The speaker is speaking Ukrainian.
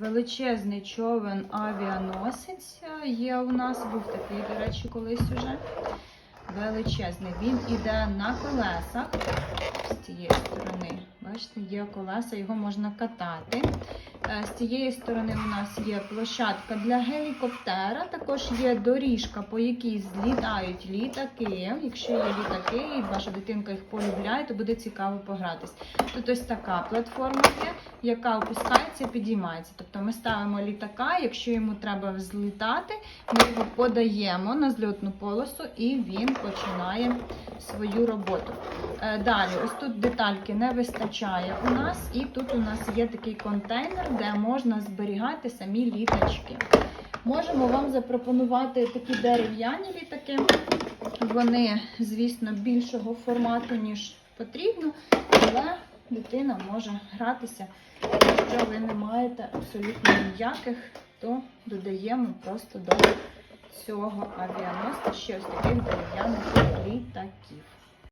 Величезний човен авіаносець є у нас. Був такий, до речі, колись уже. Величезний. Він іде на колесах з цієї сторони. Бачите, є колеса, його можна катати. Е, З цієї сторони у нас є площадка для гелікоптера. Також є доріжка, по якій злітають літаки. Якщо є літаки і ваша дитинка їх полюбляє, то буде цікаво погратись. Тут ось така платформа є, яка опускається, підіймається. Тобто ми ставимо літака, якщо йому треба злітати, ми його подаємо на зльотну полосу і він починає свою роботу. Е, Далі, ось тут детальки не вистачає у нас, і тут у нас є такий контейнер, де можна зберігати самі літачки. Можемо вам запропонувати такі дерев'яні літаки. Вони, звісно, більшого формату, ніж потрібно, але дитина може гратися. Якщо ви не маєте абсолютно ніяких, то додаємо просто до цього авіаносця ще ось таких дерев'яних літаків.